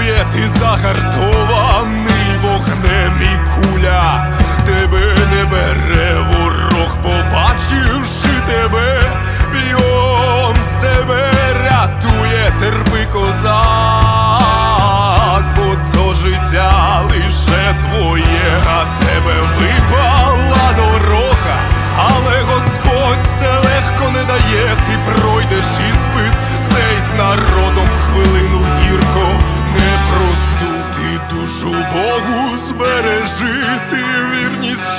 чарує, ти загартований вогнем і куля, тебе не бере ворог, побачивши тебе, бігом себе рятує, терпи козак, бо то життя лише твоє, а тебе.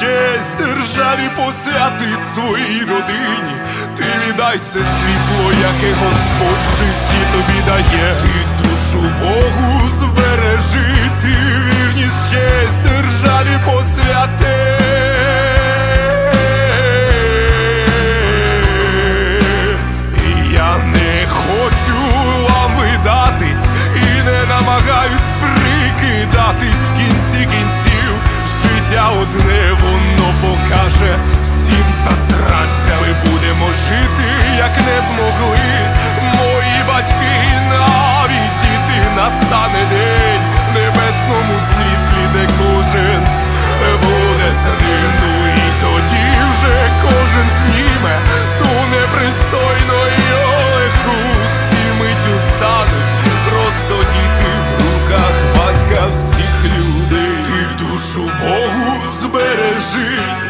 Честь державі посвяти своїй родині. Ти віддай все світло, яке Господь в житті тобі дає. Ти душу Богу збережи, ти вірність честь державі посвяти. І Я не хочу вам видатись і не намагаюсь прикидатись в кінці кінців. Життя одне воно покаже всім засранцями будемо жити, як не змогли. душу Богу збережи.